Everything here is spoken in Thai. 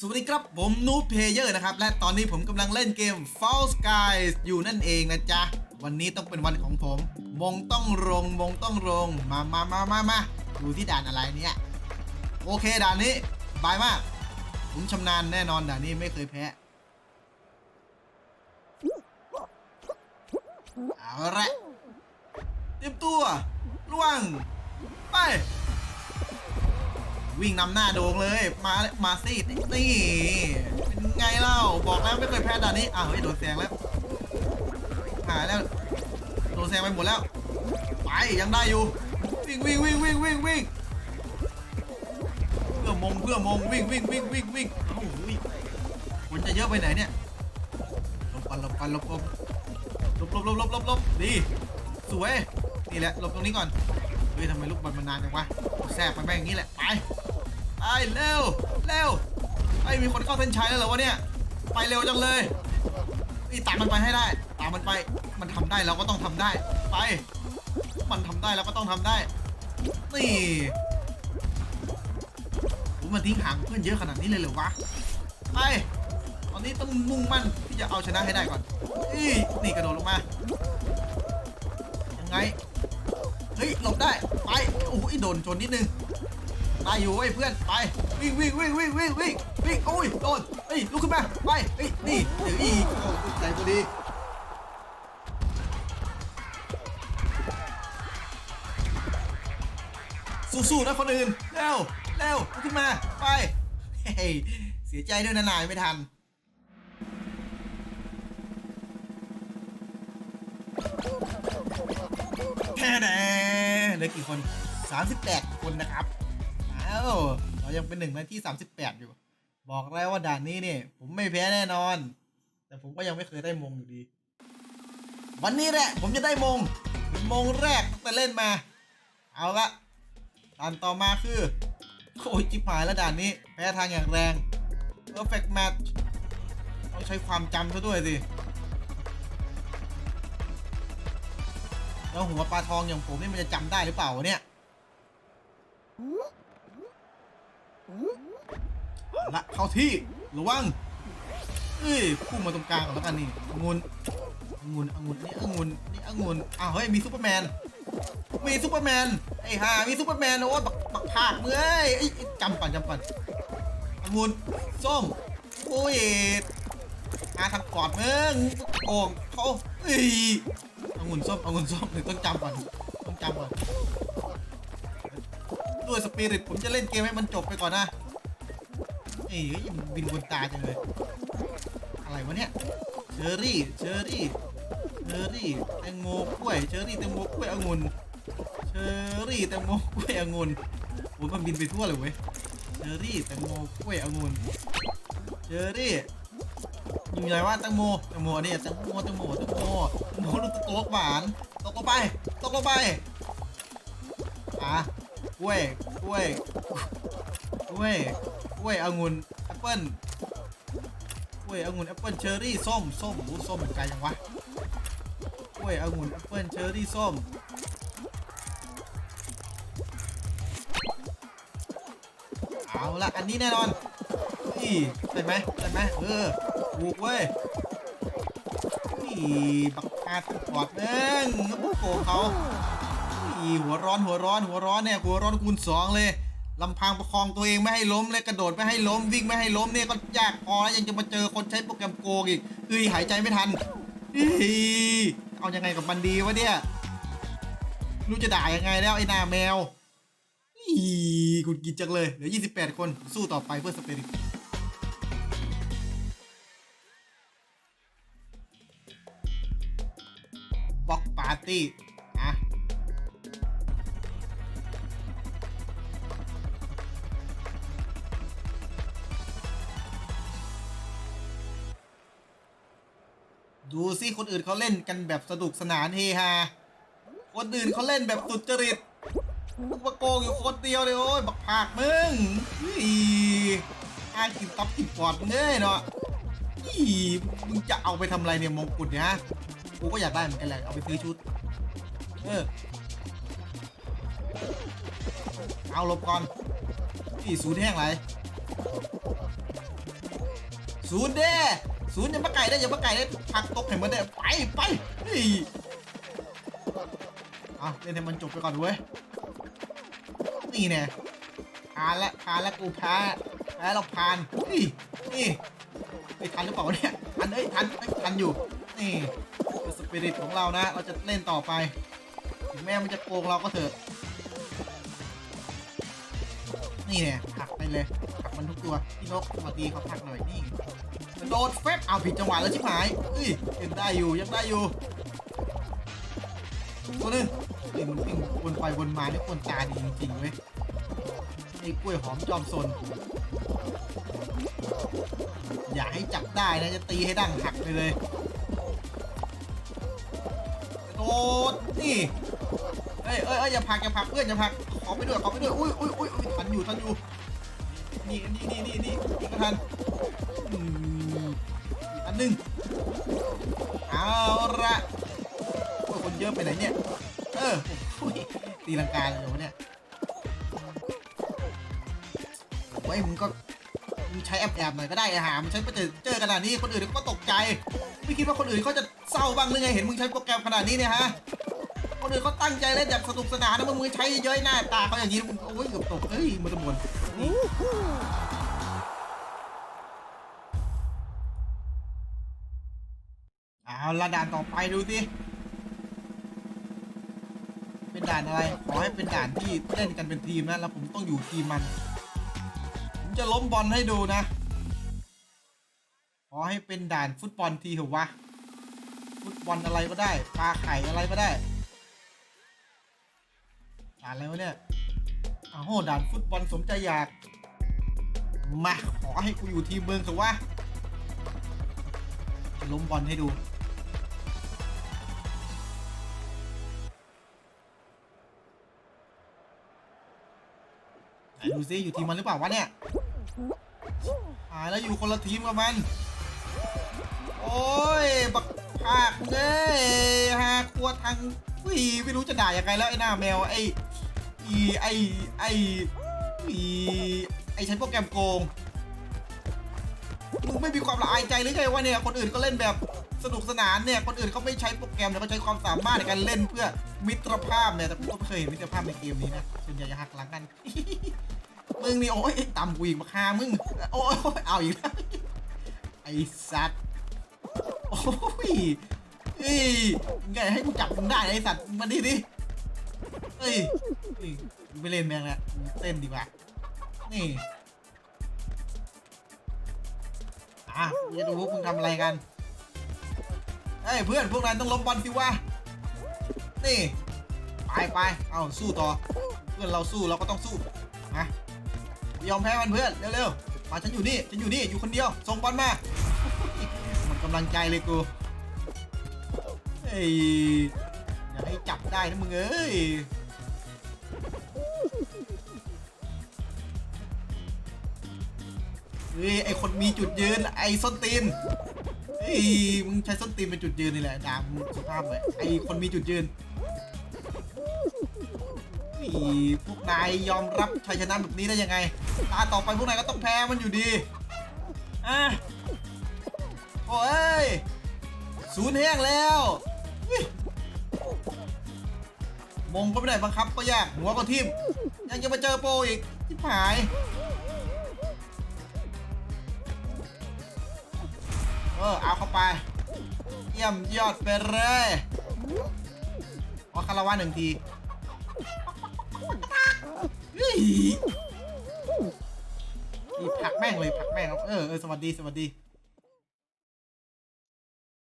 สวัสดีครับผมนูเพเยอร์นะครับ และตอนนี้ผมกำลังเล่นเกม False Guys อยู่นั่นเองนะจ๊ะ วันนี้ต้องเป็นวันของผม มงต้องลงมงต้องลงมามามามามาดูที่ด่านอะไรเนี่ย โอเคด่านนี้บายมาก ผมชำนาญแน่นอนด่านนี้ไม่เคยแพ้ เอาละเตรียมตัวระวังไป วิ่งนำหน้าโด่งเลย มามาสินี่เป็นไงเล่าบอกแล้วไม่เคยแพ้ด่านนี้อ้าวเฮ้ยโดนแซงแล้วหายแล้วโดนแซงไปหมดแล้วไปยังได้อยู่วิ่งวิ่งวิ่งวิ่งวิ่งวิ่งเพื่อมงเพื่อมงวิ่งวิ่งวิ่งวิ่งวิ่งเอ้าอุ้ยคนจะเยอะไปไหนเนี่ยหลบกันหลบกันหลบหลบหลบหลบหลบหลบหลบหลบดีสวยนี่แหละหลบตรงนี้ก่อนเฮ้ยทำไมลูกบอลมันนานจังวะแทรกไปแม่งอย่างนี้แหละไป ไปเร็วเร็วไอ้มีคนเข้าเส้นชัยแล้วเหรอวะเนี่ย ไปเร็วจังเลยนี่ตามมันไปให้ได้ ตามมันไป มันทำได้เราก็ต้องทำได้ ไป มันทำได้เราก็ต้องทำได้ นี่ผมมันทิ้งห่างเพื่อนเยอะขนาดนี้เลยเหรอวะ ไป ตอนนี้ต้องมุ่งมั่นที่จะเอาชนะให้ได้ก่อนนี่นี่กระโดดลงมา ยังไง เฮ้ยหลบได้ ไป โอ้ยโดนชนนิดนึง ได้อยู่เว้ยเพื่อนไปวิ่งวิ่งวิ่งวิ่งวิ่งวิ่งวิ่งโอ้ยโดนเฮ้ยลุกขึ้นมาไปเฮ้ยนี่เดี๋ยวอีกโอ้ยใจพอดีสู้ๆนะคนอื่นเร็วเร็วลุกขึ้นมาไปเฮ้ยเสียใจด้วยนะนายไม่ทันแค่แน่เหลือกี่คน 38 คนนะครับ เรายังเป็นหนึ่งในที่38อยู่ บอกแล้วว่าด่านนี้เนี่ยผมไม่แพ้แน่นอน แต่ผมก็ยังไม่เคยได้มงอยู่ดี วันนี้แหละ ผมจะได้มงมงแรกตั้งแต่เล่นมา เอาละด่านต่อมาคือโอ้ยจิบหายแล้วด่านนี้ แพ้ทางอย่างแรง perfect match ต้องใช้ความจำซะด้วยสิแล้วหัวปลาทองอย่างผมนี่มันจะจำได้หรือเปล่าเนี่ยเอา ละเข้าที่ระวังเอ้ยพุ่งมาตรงกลางก่อนแล้วกันนี่องุ่นองุ่นองุ่นนี่องุ่นนี่องุ่นอ้าวเฮ้ยมีซูเปอร์แมนมีซูเปอร์แมนไอ้ห่ามีซูเปอร์แมนโอ้ยบักบักผากเมื่อยไอ้ยจำก่อนจำก่อนองุ่นส้มโอ้ยอาทางกอดมึงโอ่งเขาเอ้ยองุ่นส้มองุ่นส้มต้องจำก่อนต้องจำก่อน ด้วยสปิริตผมจะเล่นเกมให้มันจบไปก่อนนะเอ้ยมันบินบนตาจังเลย อะไรวะเนี่ยเชอรี่ เชอรี่ เชอรี่แตงโมกล้วย เชอรี่แตงโมกล้วยองุ่นเชอรี่แตงโมกล้วยองุ่นโอ้ยมันบินไปทั่วเลยเว้ย เชอรี่แตงโมกล้วยองุ่นเชอรี่อยู่ไหนว่าแตงโมแตงโมอันนี้แตงโมแตงโมแตงโมแตงโมลูกตกหวาน ตกลงไป ตกลงไป อะ กล้วย กล้วย กล้วย กล้วยองุ่นแอปเปิ้ลกล้วยองุ่นแอปเปิ้ลเชอร์รี่ส้ม ส้มโอ้ส้มไกลยังวะ กล้วยองุ่นแอปเปิ้ลเชอร์รี่ส้ม เอาละอันนี้แน่นอนนี่ใช่ไหมใช่ไหมเออถูกเว้ยนี่บักอาตกอดแม่งโกงเขา หัวร้อนหัวร้อนหัวร้อนเนี่ยหัวร้อนคูณสองเลยลำพังประคองตัวเองไม่ให้ล้มเลยกระโดดไม่ให้ล้มวิ่งไม่ให้ล้มเนี่ยก็ยากพอแล้วยังจะมาเจอคนใช้โปรแกรมโกงอีกเฮ้ยหายใจไม่ทันเฮ้ยเอายังไงกับมันดีวะเนี่ยรู้จะด่ายังไงแล้วไอ้หน้าแมวอีกุดกินจังเลยเหลือ 28 คนสู้ต่อไปเพื่อสเปริตบล็อกปาร์ตี้ สิคนอื่นเขาเล่นกันแบบสนุกสนานเฮฮาคนอื่นเขาเล่นแบบสุดจริตมึงมาโกงอยู่คนเดียวเลยโอ้ยบักผากมึงอีอ้างกินตับกินปอดมึงยเนาะอีมึงจะเอาไปทำอะไรเนี่ยมงกุฎเนี่ยฮะกูก็อยากได้เหมือนกันแหละเอาไปซื้อชุด เออเอาลบก่อนนี่สูดแห้งไรศูนย์เด้ ศูนย์ย่ามาไก่ได้ย่ามาไก่ได้ผักตกเห็นมันได้ไปไปเฮ้ยเอาเล่นให้มันจบไปก่อนเว้ยนี่แน่พานละพานละกูแพ้แพ้เราพานนี่นี่ไอ้ยทันหรือเปล่าวะเนี่ยทันเอ้ยทันเอ้ยทันอยู่นี่คือสปิริตของเรานะ เราจะเล่นต่อไปถึงแม้มันจะโกงเราก็เถอะ นี่เนี่ยผลักไปเลย มันทุกตัวพี่นกสวัสดีเขาผลักหน่อยนี่โดดแฟบเอาผิดจังหวะแล้วชิบหายเอ้ยยังได้อยู่ยังได้อยู่ตัวนึงนี่มันวิ่งวนไปวนมานี่คนตาดีจริงๆเว้ยไอ้กล้วยหอมจอมสนอย่าให้จับได้นะจะตีให้ดั้งหักไปเลยโดดนี่เอ้ยเอ้ยเอ้ยอย่าผลักอย่าผลักเพื่อนอย่าผลักขอไปด้วยขอไปด้วยอุ้ยอุ้ยอุ้ยอุ้ยทันอยู่ทันอยู่ นี่นี่นี่นี่นี่นี่ก็ทันอันหนึ่งเอาละโอ้คนเยอะไปไหนเนี่ย เออโอ้ยตีลังกาเลยเหรอวะเนี่ยโอ้ยมึงก็มึงใช้แอบแอบๆหน่อยก็ได้อะหามึงใช้ไปเจอเจอขนาดนี้คนอื่นก็ตกใจ ไม่คิดว่าคนอื่นเขาจะเศร้าบ้างหรือไงเห็นมึงใช้โปรแกรมขนาดนี้เนี่ยฮะคนอื่นเขาตั้งใจเล่นอย่างสนุกสนานนะมึงมึงใช้เย้ยหน้าตาเขาอย่างนี้โอ้ยเกือบตกเฮ้ยมันจะบวน เอาละด่านต่อไปดูสิ เป็นด่านอะไร ขอให้เป็นด่านที่เล่นกันเป็นทีมนะ แล้วผมต้องอยู่ทีมมัน ผมจะล้มบอลให้ดูนะ ขอให้เป็นด่านฟุตบอลทีเถอะวะ ฟุตบอลอะไรก็ได้ ปลาไข่อะไรก็ได้ ด่านอะไรวะเนี่ย อ้าโหด่านฟุตบอลสมใจอยาก มาขอให้กูอยู่ทีมเมืองเถอะวะจะล้มบอลให้ดู ดูซิอยู่ทีมมันหรือเปล่าวะเนี่ยหายแล้วอยู่คนละทีมกับมัน โอ้ย บักภาคเอ้ยฮาครัวทางอุ้ยไม่รู้จะด่ายังไงแล้วไอ้หน้าแมวไอ้ อีไอ้ไอ้อีไอ้ใช้โปรแกรมโกงมึงไม่มีความละอายใจหรือไงวะเนี่ยคนอื่นก็เล่นแบบสนุกสนานเนี่ยคนอื่นเขาไม่ใช้โปรแกรมแต่เขาใช้ความสามารถในการเล่นเพื่อมิตรภาพเนี่ยแต่กูก็ไม่เคยเห็นมิตรภาพในเกมนี้นะส่วนใหญ่จะหักหลังกันมึงนี่โอ้ยต่ำกูอีกมาคามึงโอ้ยเอาอีกแล้วไอ้สัตว์โอ้ยเอ้ยไงให้กูจับมึงได้ไอ้สัตว์มาดิดิ เอ้ยไม่เล่นแม่งละเต้นดีกว่า นี่ อะกูจะดูพวกมึงทำอะไรกัน เฮ้ยเพื่อนพวกนั้นต้องล้มบอลสิวะ นี่ ไปไปเอาสู้ต่อ เพื่อนเราสู้เราก็ต้องสู้นะยอมแพ้มันเพื่อนเร็วๆ มาฉันอยู่นี่ฉันอยู่นี่อยู่คนเดียว ส่งบอลมาหมดกำลังใจเลยกูเฮ้ยอย่าให้จับได้นะมึงเอ้ย เฮ้ยไอคนมีจุดยืนไอส้นตีนเฮ้ยมึงใช้ส้นตีนเป็นจุดยืนนี่แหละดามงสุภาพเลยไอคนมีจุดยืนเฮ้พวกนายยอมรับชัยชนะแบบนี้ได้ยังไงตาต่อไปพวกนายก็ต้องแพ้มันอยู่ดีอะโอ้ยศูนย์แห้งแล้วมุมงก็ไม่ได้บังคับก็ยากหัวก็ทิ่มยังจะมาเจอโปอีกที่หาย เออเอาเข้าไป เยี่ยมยอดไปเลยขอคาราวะหนึ่งทีนี่ผักแม่งเลยผักแม่งเออเออสวัสดีสวัสดี